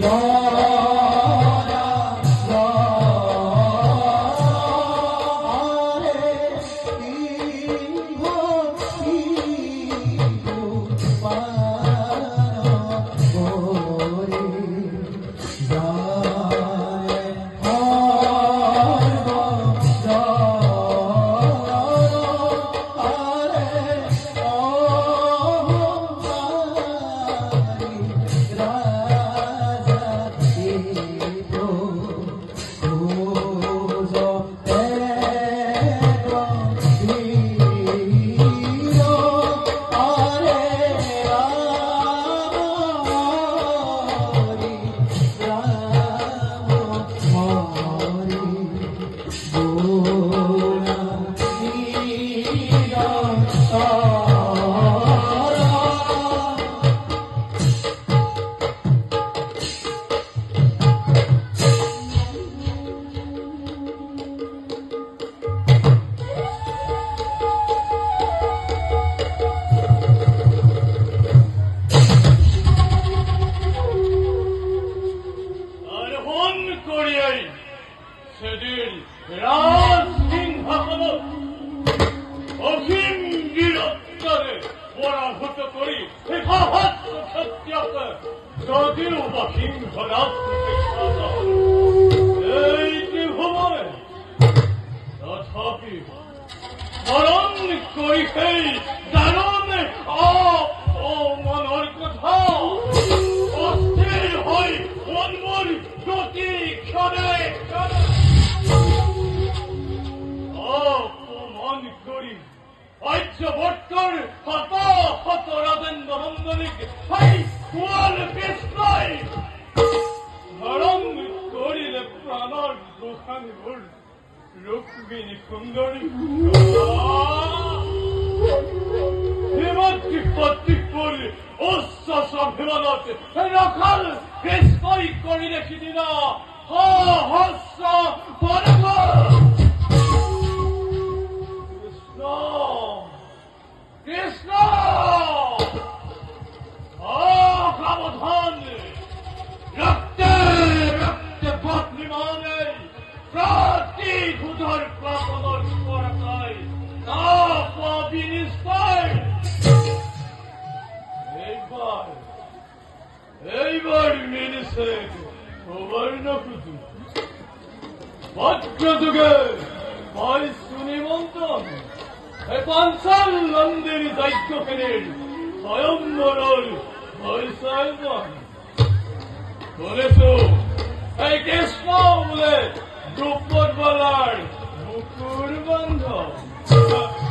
nós. সেদিন রাজ সিংহাসন অসীম বীরত্বরে পরাভূত করি সহস্র সত্যকে যদিও বা সিংহ রাজকে এই ত্রিভুবনে তথাপি স্মরণ করিতেই জাননে ঐক্যবর্তর হত হত রাজেন্দ্র নন্দনিক হাই কুয়াল কৃষ্ণই ধরম করিলে প্রাণর দোকান ভুল রুক্মিণী সুন্দরী। হিমাত্রি পত্রি Afganistan! Eyvah! Eyvah beni sevdi. Tovarına kutu. Bak kadıge! Bay Suniman'dan. Hep ansar lan deri daikko fener. Sayam varar. Bay sayman. Doleso. Hey kesma bile. Gruplar varar. Mukur bandam.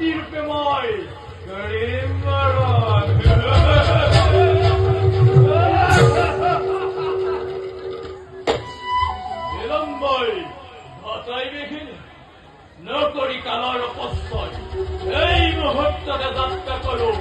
পত্নী রূপে মই করিম বিলম্বই ঘটাই দেখিনি নকরি কালৰ অপচয় এই মুহূৰ্ততে যাত্ৰা কৰো পাঞ্চাল নিশে